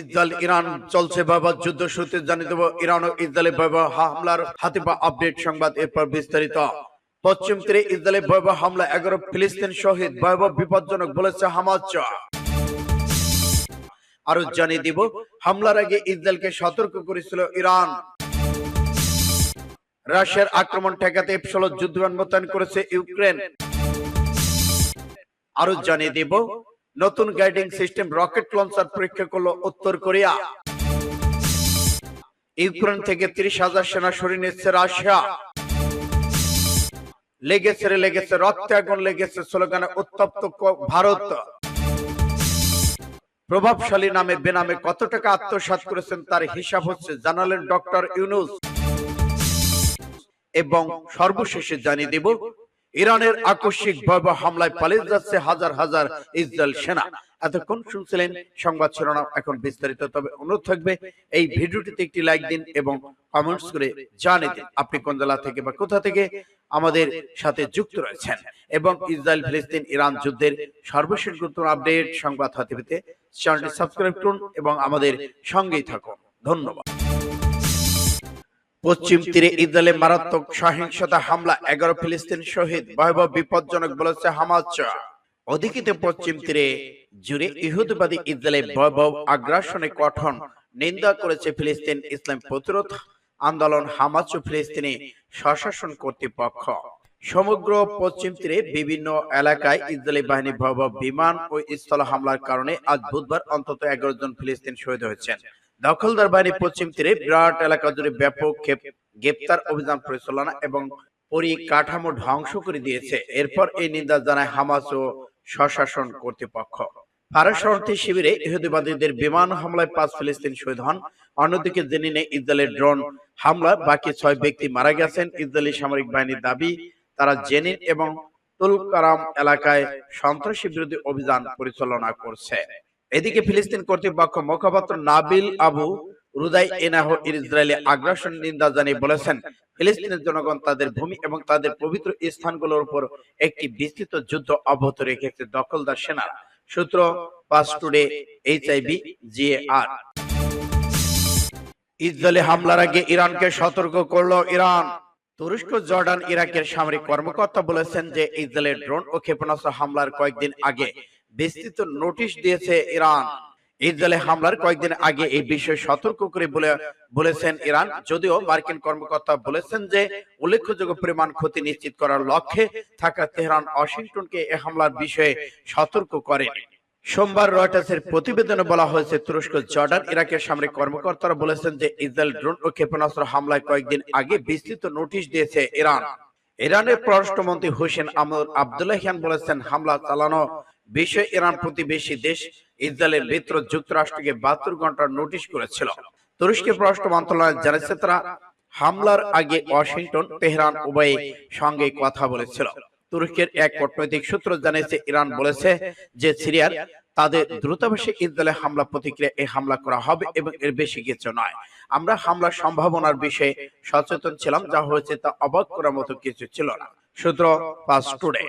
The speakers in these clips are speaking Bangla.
ইসরায়েল, ইরান চলছে বাবা যুদ্ধ শুরুতে জানিয়ে দেব, ইরান ও ইসরায়েলের ভয়াবহ হামলার হাতে বা আপডেট সংবাদ এরপর বিস্তারিত। পশ্চিম তীরে ইসরায়েলের ভয়াবহ হামলা, এগারো ফিলিস্তিন শহীদ, ভয়াবহ বিপজ্জনক বলেছে হামাজ আরও জানিয়ে দিব, হামলার আগে ইসরায়েলকে সতর্ক করেছিল ইরান। রাশিয়ার আক্রমণ ঠেকাতে এফসল যুদ্ধবিমান মোতায়েন করেছে ইউক্রেন। আরও জানিয়ে দিব নতুন গাইডিং সিস্টেম রকেট লঞ্চার পরীক্ষা করল উত্তর কোরিয়া। ইউক্রেন থেকে তিরিশ হাজার সেনা সরিয়ে নিচ্ছে রাশিয়া। লেগেছে রে লেগেছে রক্তে আগুন লেগেছে স্লোগানে উত্তপ্ত ভারত। প্রভাবশালী নামে বেনামে কত টাকা আত্মসাৎ করেছেন তার হিসাব হচ্ছে জানালেন ডক্টর ইউনুস। এবং সর্বশেষে জানিয়ে দেব ইরানের আকস্মিক ভয়াবহ হামলায় পালিয়ে যাচ্ছে হাজার হাজার ইসরায়েল সেনা। এতক্ষণ শুনছিলেন সংবাদ শিরোনাম, এখন বিস্তারিত। তবে অনুরোধ থাকবে, এই ভিডিওটিতে একটি লাইক দিন এবং কমেন্টস করে জানিয়ে দিন আপনি কোন জেলা থেকে বা কোথা থেকে আমাদের সাথে যুক্ত রয়েছেন। এবং ইসরায়েল, ফিলিস্তিন, ইরান যুদ্ধের সর্বশেষ গুরুত্বপূর্ণ আপডেট সংবাদ হাতে পেতে চ্যানেলটি সাবস্ক্রাইব করুন এবং আমাদের সঙ্গেই থাকুন। ধন্যবাদ। পশ্চিম তীরে ইসরায়েলে মারাত্মক সহিংসতা হামলা এগারো ফিলিস্তিন শহীদ। ভয়াবহ বিপজ্জনক বলেছে হামাজ অধিকৃত পশ্চিম তীরে জুড়ে ইহুদিবাদী ইসরায়েলের ভয়াবহ আগ্রাসনে কঠোর নিন্দা করেছে ফিলিস্তিন ইসলাম প্রতিরোধ আন্দোলন হামাজ ও ফিলিস্তিনি স্বশাসন কর্তৃপক্ষ। সমগ্র পশ্চিম তীরে বিভিন্ন এলাকায় ইসরায়েলি বাহিনী ভয়াবহ বিমান ও স্থল হামলার কারণে আজ বুধবার অন্তত এগারো জন ফিলিস্তিন শহীদ হয়েছেন। দখলদার বাহিনী পশ্চিম তীরে বিরাট এলাকা জুড়ে ব্যাপক গ্রেপ্তার অভিযান পরিচালনা এবং পরিকাঠামো ধ্বংস করে দিয়েছে। এরপর এই নিন্দা জানায় হামাস ও স্বশাসন কর্তৃপক্ষ। শরণার্থী শিবিরে ইহুদিবাদীদের বিমান হামলায় পাঁচ ফিলিস্তিন শহীদ হন। অন্যদিকে জেনিনে ইসরায়েলের ড্রোন হামলা বাকি ছয় ব্যক্তি মারা গেছেন। ইসরায়েলি সামরিক বাহিনীর দাবি, তারা জেনিন এবং তুলকারাম এলাকায় সন্ত্রাসী বিরোধী অভিযান পরিচালনা করছে। এদিকে ফিলিস্তিন কর্তৃপক্ষ মুখপাত্র Nabil Abu Rudeineh Israeli আগ্রাসন নিন্দা জানিয়ে বলেছেন, ফিলিস্তিনের জনগণ তাদের ভূমি এবং তাদের পবিত্র স্থানগুলোর উপর একটি বিস্তৃত যুদ্ধ অব্যাহত রেখেছে দখলদার সূত্র টুডে জিএআর। হামলার আগে ইরানকে সতর্ক করল ইরান। তুরস্ক, জর্ডান, ইরাকের সামরিক কর্মকর্তা বলেছেন যে ইসরায়েলের ড্রোন ও ক্ষেপণাস্ত্র হামলার কয়েকদিন আগে বিস্তৃত নোটিশ দিয়েছে ইরান। ইসরায়েলে হামলার কয়েকদিন আগে এই বিষয়ে সতর্ক করে বলে বলেছেন ইরান। যদিও মার্কিন কর্মকর্তা বলেছেন যে উল্লেখযোগ্য পরিমাণ ক্ষতি নিশ্চিত করার লক্ষ্যে থাকা তেহরান ওয়াশিংটনকে এ হামলার বিষয়ে সতর্ক করে। সোমবার রয়টার্সের প্রতিবেদনে বলা হয়েছে তুরস্ক জর্ডান ইরাকের সামরিক কর্মকর্তারা বলেছেন যে ইসরায়েল ড্রোন ও ক্ষেপণাস্ত্র হামলায় কয়েকদিন আগে বিস্তৃত নোটিশ দিয়েছে ইরান। ইরানের পররাষ্ট্রমন্ত্রী হোসেন আমর আবদুল্লাহিয়ান বলেছেন হামলা চালানো বিষয়ে ইরান প্রতিবেশী দেশ ইসরায়েলের মিত্র যুক্তরাষ্ট্রকে বাহাত্তর ঘণ্টার নোটিশ করেছিল। তুরস্কের পররাষ্ট্র মন্ত্রণালয় জানিয়েছে তারা হামলার আগে ওয়াশিংটন, তেহরান উভয়ে সঙ্গে কথা বলেছিল। তুরস্কের এক কূটনৈতিক সূত্র জানিয়েছে, ইরান বলেছে যে সিরিয়ার তাদের দ্রুতাভাষে ইসরায়েলে হামলা প্রতিক্রিয়া এই হামলা করা হবে এবং এর বেশি কিছু নয়। আমরা হামলার সম্ভাবনার বিষয়ে সচেতন ছিলাম, যা হয়েছে তা অবাক করার মতো কিছু ছিল না। সূত্র পাস টুডে।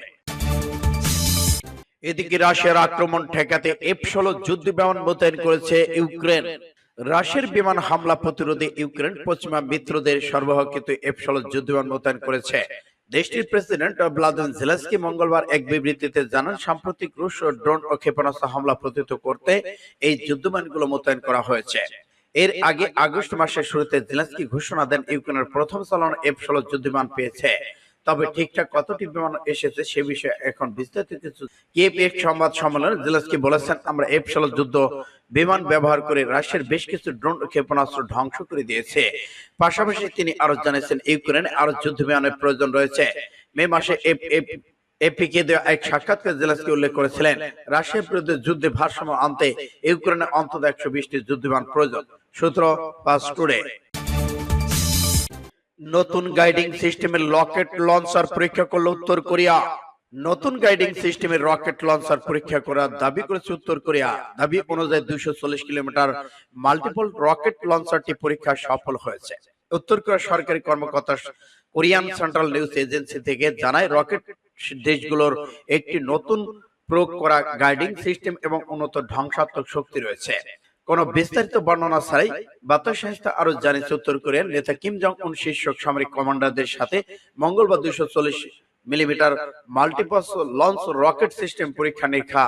এদিকে রাশিয়ার আক্রমণ ঠেকাতে এফ ষোলো যুদ্ধ বিমান মোতায়েন করেছে ইউক্রেন। রাশিয়ার বিমান হামলা প্রতিরোধে ইউক্রেন পশ্চিমা মিত্রদের সরবরাহকৃত এফ ষোলো যুদ্ধ বিমান মোতায়েন করেছে। দেশটির প্রেসিডেন্ট ভ্লাদিমির জেলেন্সকি মঙ্গলবার এক বিবৃতিতে জানান, সাম্প্রতিক রুশ ও ড্রোন ও ক্ষেপণাস্ত্র হামলা প্রতিহত করতে এই যুদ্ধবিমানগুলো মোতায়েন করা হয়েছে। এর আগে আগস্ট মাসের শুরুতে জেলেন্সকি ঘোষণা দেন, ইউক্রেনের প্রথম চালানো এফ ষোলো যুদ্ধবিমান পেয়েছে। তবে ঠিকঠাক কতটি বিমান এসেছে সে বিষয়ে এখন বিস্তারিত কিছু কিয়েভ এক সংবাদ সম্মেলনে জেলেন্সকি বলেছেন আমরা এফ ষোলো যুদ্ধ বিমান ব্যবহার করে রাশিয়ার বেশ কিছু ড্রোন ক্ষেপণাস্ত্র ধ্বংস করে দিয়েছে। পাশাপাশি তিনি আরও জানিয়েছেন ইউক্রেনে আরও যুদ্ধ বিমানের প্রয়োজন রয়েছে। মে মাসে এফ এফ এপিকে দেওয়া এক সাক্ষাৎকার জেলেন্সকি উল্লেখ করেছিলেন রাশিয়ার বিরুদ্ধে যুদ্ধে ভারসাম্য আনতে ইউক্রেনে অন্তত একশো বিশটি যুদ্ধবিমান প্রয়োজন। সূত্র পাস টুডে নতুন গাইডিং সিস্টেমের রকেট লঞ্চার পরীক্ষা করল উত্তর কোরিয়া। নতুন গাইডিং সিস্টেমের রকেট লঞ্চার পরীক্ষা করার দাবি করেছে উত্তর কোরিয়া। দাবি অনুযায়ী দুইশো চল্লিশ কিলোমিটার মাল্টিপল রকেট লঞ্চারটি পরীক্ষা সফল হয়েছে। উত্তর কোরিয়া সরকারি কর্মকর্তা কোরিয়ান সেন্ট্রাল নিউজ এজেন্সি থেকে জানায় রকেট দেশগুলোর একটি নতুন প্রয়োগ করা গাইডিং সিস্টেম এবং উন্নত ধ্বংসাত্মক শক্তি রয়েছে। কোন বিস্তারিত বর্ণনা ছাড়াই বার্তা সংস্থা আরও জানিয়েছে, উত্তর কোরিয়ার নেতা কিম জং উন শীর্ষ সামরিক কমান্ডারদের সাথে মঙ্গলবার চল্লিশ মিলিমিটার মাল্টিপাস লঞ্চ রকেট সিস্টেম পরীক্ষা নিরীক্ষা।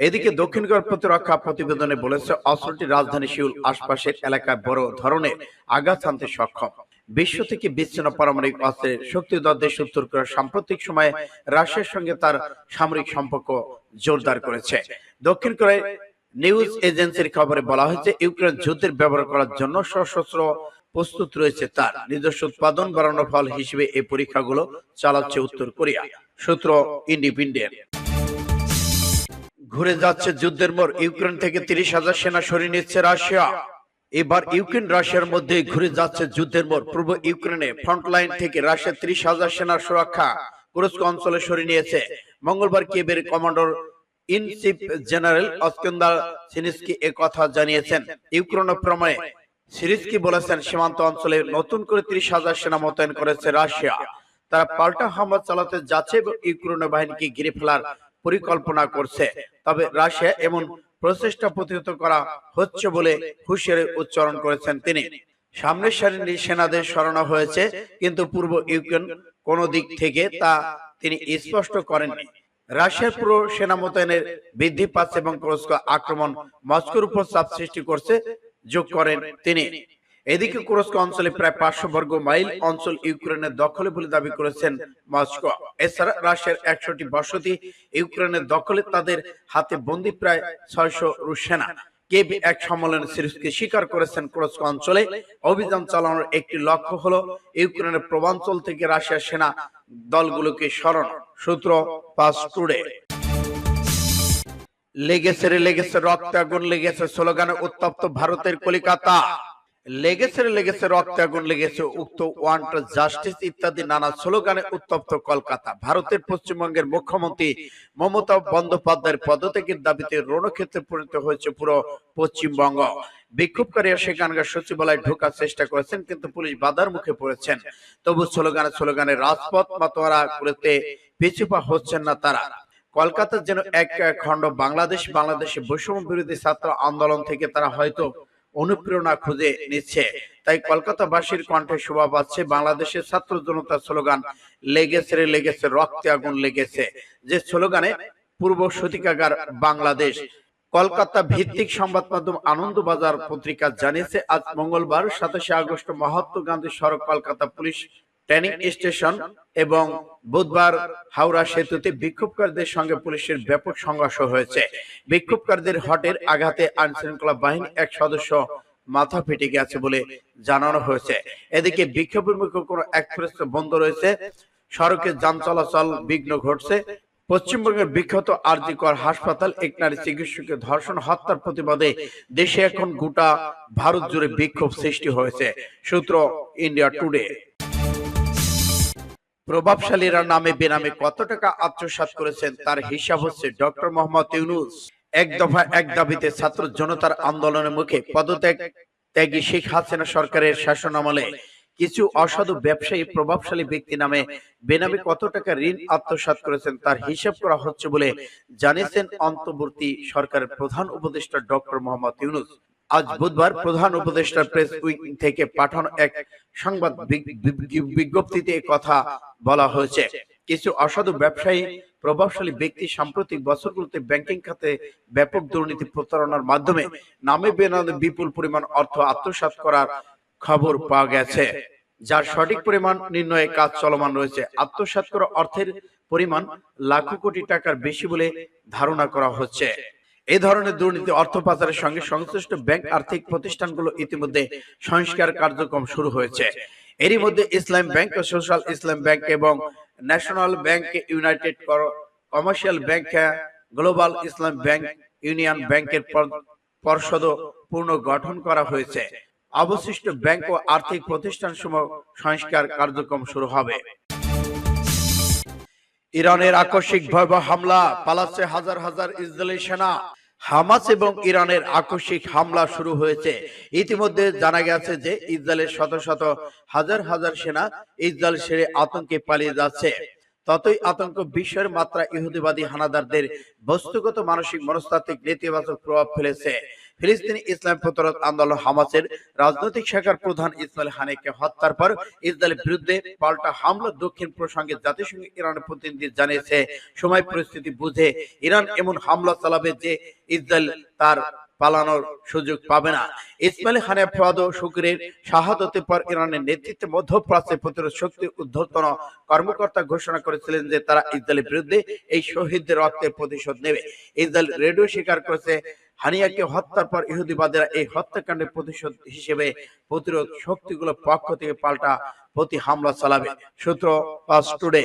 এদিকে দক্ষিণ কোরিয়ার প্রতিরক্ষা প্রতিবেদনে বলেছে, অস্ত্রটি রাজধানী সিউল আশপাশের এলাকায় বড় ধরনের আঘাত হানতে সক্ষম। বিশ্ব থেকে বিচ্ছিন্ন পারমাণবিক অস্ত্রের শক্তিধর দেশ উত্তর কোরিয়া সাম্প্রতিক সময়ে রাশিয়ার সঙ্গে তার সামরিক সম্পর্ক জোরদার করেছে। দক্ষিণ কোরিয়ার নিউজ এজেন্সির খবরে বলা হয়েছে, ইউক্রেন যুদ্ধের ব্যবহার করার জন্য সশস্ত্র প্রস্তুত রয়েছে তার। নিজস্ব উৎপাদন বাড়ানোর ফল হিসেবে এই পরীক্ষাগুলো চালাচ্ছে উত্তর কোরিয়া, সূত্র ইন্ডিপেন্ডেন্ট। ঘুরে যাচ্ছে যুদ্ধের মোড়, ইউক্রেন থেকে তিরিশ হাজার সেনা সরিয়ে নিচ্ছে রাশিয়া। এবার ইউক্রেন রাশিয়ার মধ্যে ঘুরে যাচ্ছে যুদ্ধের মোড়, পূর্ব ইউক্রেনে ফ্রন্টলাইন থেকে রাশিয়া তিরিশ হাজার সেনার সুরক্ষা, কুরস্ক অঞ্চলে সরিয়ে নিয়েছে। মঙ্গলবার কিয়েভের কমান্ডার পরিকল্পনা করছে। তবে রাশিয়া এমন প্রচেষ্টা প্রতিহত করা হচ্ছে বলে হুঁশিয়ারি উচ্চারণ করেছেন তিনি। সামনের সারির সেনাদের সরানো হয়েছে, কিন্তু পূর্ব ইউক্রেন কোন দিক থেকে তা তিনি স্পষ্ট করেননি। রাশিয়ার পুরো সেনা মোতায়েনের বৃদ্ধি পাচ্ছে এবং তুরস্ক আক্রমণ মস্কোর উপর চাপ সৃষ্টি করছে, যোগ করেন তিনি। এদিকে কুরস্ক অঞ্চলে প্রায় পাঁচশো বর্গ মাইল অঞ্চল ইউক্রেনের দখলে বলে দাবি করেছেন মস্কো। এছাড়া রাশিয়ার একশোটি বসতি ইউক্রেনের দখলে তাদের হাতে বন্দি প্রায় ছয়শো রুশ সেনা। কেব এক সম্মেলনে সিরিজকে স্বীকার করেছেন কুরস্ক অঞ্চলে। অভিযান চালানোর একটি লক্ষ্য হলো ইউক্রেনের প্রবাঞ্চল থেকে রাশিয়ার সেনা দলগুলোকে সরানো সূত্র পাস টুডে। লেগেছে রে, লেগেছে রক্ত আগুন লেগেছে স্লোগানে উত্তপ্ত ভারতের কলিকাতা। লেগেছে রে, লেগেছে রক্ত আগুন লেগেছে উক্ত ওয়ান্ট জাস্টিস ইত্যাদি নানা স্লোগানে উত্তপ্ত কলকাতা। ভারতের পশ্চিমবঙ্গের মুখ্যমন্ত্রী মমতা বন্দ্যোপাধ্যায়ের পদত্যাগের দাবিতে রণক্ষেত্রে পরিণত হয়েছে পুরো পশ্চিমবঙ্গ। বিক্ষোভকারীরা সেখানকার সচিবালয়ে ঢোকার চেষ্টা করেছেন, কিন্তু পুলিশ বাধার মুখে পড়েছেন। তবু স্লোগানে স্লোগানে রাজপথ মাতোয়ারা করতে পিছুপা হচ্ছেন না তারা। কলকাতার যেন এক খণ্ড বাংলাদেশ, বাংলাদেশে বৈষম্য বিরোধী ছাত্র আন্দোলন থেকে তারা হয়তো অনুপ্রেরণা খুঁজে নিচ্ছে। তাই কলকাতাবাসীর কণ্ঠে শোভা পাচ্ছে বাংলাদেশের ছাত্র জনতার স্লোগান, লেগেছে রে, লেগেছে, রক্তে আগুন লেগেছে। যে স্লোগানে পূর্ব শতিকাগার বাংলাদেশ কলকাতা ভিত্তিক সংবাদ মাধ্যম আনন্দবাজার পত্রিকা জানিয়েছে, আজ মঙ্গলবার সাতাশে আগস্ট মহাত্মা গান্ধী সড়ক কলকাতা পুলিশ ট্রেনিং স্টেশন এবং বুধবার হাওড়া সেতুতে বিক্ষোভকারীদের সঙ্গে পুলিশের ব্যাপক সংঘর্ষ হয়েছে। বিক্ষোভকারীদের হটের আঘাতে আইন শৃঙ্খলা বাহিনী এক সদস্য মাথা ফেটে গেছে বলে জানানো হয়েছে। এদিকে বিক্ষোভের মুখে কোনো এক্সপ্রেস বন্ধ রয়েছে। সড়কে যান চলাচল বিঘ্ন ঘটছে। পশ্চিমবঙ্গের বিখ্যাত আরজিকর হাসপাতাল এক নারী চিকিৎসকের ধর্ষণ, হত্যার প্রতিবাদে দেশে এখন গোটা ভারত জুড়ে বিক্ষোভ সৃষ্টি হয়েছে, সূত্র ইন্ডিয়া টুডে। প্রভাবশালীরা নামে বেনামে কত টাকা আত্মসাৎ করেছেন তার হিসাব হচ্ছে ডক্টর মোহাম্মদ ইউনুস। এক দফা এক দাবিতে ছাত্র জনতার আন্দোলনের মুখে পদত্যাগ ত্যাগী শেখ হাসিনা সরকারের শাসন আমলে কিছু অসাধু ব্যবসায়ী প্রভাবশালী ব্যক্তি নামে বেনামে কত টাকা ঋণ আত্মসাৎ করেছেন তার হিসাব করা হচ্ছে বলে জানিয়েছেন অন্তর্বর্তী সরকারের প্রধান উপদেষ্টা ডক্টর মোহাম্মদ ইউনুস। আজ বুধবার প্রধান উপদেষ্টা প্রেস উইং থেকে পাঠানো এক সংবাদ বিজ্ঞপ্তিতে কথা বলা হয়েছে। কিছু অসাধু ব্যবসায়ী প্রভাবশালী ব্যক্তি সাম্প্রতিক বছরগুলোতে ব্যাংকিং খাতে ব্যাপক দুর্নীতি প্রতারণার মাধ্যমে নামে বেনামে বিপুল পরিমাণ অর্থ আত্মসাৎ করার খবর পাওয়া গেছে। যার সঠিক পরিমাণ নির্ণয়ে কাজ চলমান রয়েছে। আত্মসাৎ করা অর্থের পরিমাণ লাখো কোটি টাকার বেশি বলে ধারণা করা হচ্ছে। এই ধরনের দুর্নীতি অর্থ পাচারের সঙ্গে সংশ্লিষ্ট ব্যাংক আর্থিক প্রতিষ্ঠানগুলো ইতিমধ্যে সংস্কার কার্যক্রম শুরু হয়েছে। এরই মধ্যে ইসলাম ব্যাংক ও সোশ্যাল ইসলাম ব্যাংক এবং national bank united commercial bank global Islam bank union ব্যাংকের পর্ষদ পূর্ণ গঠন করা হয়েছে অবশিষ্ট ব্যাংক ও আর্থিক প্রতিষ্ঠান সমূহ সংস্কার কার্যক্রম শুরু হবে। ইরানের আকস্মিক ভয়াবহ হামলা, পালাচ্ছে হাজার হাজার ইসরায়েলি সেনা। হামাস এবং ইরানের আকস্মিক হামলা শুরু হয়েছে। ইতিমধ্যে জানা গেছে যে ইসরায়েলের শত শত হাজার হাজার সেনা ইসরায়েল ছেড়ে আতঙ্কে পালিয়ে যাচ্ছে। ততই আতঙ্ক বিশ্বের মাত্রা ইহুদিবাদী হানাদারদের বস্তুগত মানসিক মনস্তাত্ত্বিক নেতিবাচক প্রভাব ফেলেছে। ফিলিস্তিনি ইসলাম প্রতিরোধ আন্দোলন হামাসের রাজনৈতিক শাখার প্রধান ইসমাইল হানিকে হত্যার পর ইসরায়েলের বিরুদ্ধে পাল্টা হামলা দক্ষিণ প্রসঙ্গে জাতিসংঘ ইরানের প্রতিনিধি জানিয়েছে, সময় পরিস্থিতি বুঝে ইরান এমন হামলা চালাবে যে ইসরায়েল তার পালানোর সুযোগ পাবে না। ইসমাইল ফাদ ও শুক্রের শাহাদতের পর ইরানের নেতৃত্বে মধ্যপ্রাচ্যের প্রতিরোধ শক্তি উদ্ধর্তন কর্মকর্তা ঘোষণা করেছিলেন যে তারা ইসরায়েলের বিরুদ্ধে এই শহীদদের রক্তের প্রতিশোধ নেবে। ইসরায়েল রেডিও স্বীকার করেছে হানিয়াকে হত্যার পর ইহুদিবাদীরা এই হত্যাকাণ্ডের প্রতিশোধ হিসেবে প্রতিরোধ শক্তিগুলোর পক্ষ থেকে পাল্টা প্রতি হামলা চালাবে। সূত্র টুডে।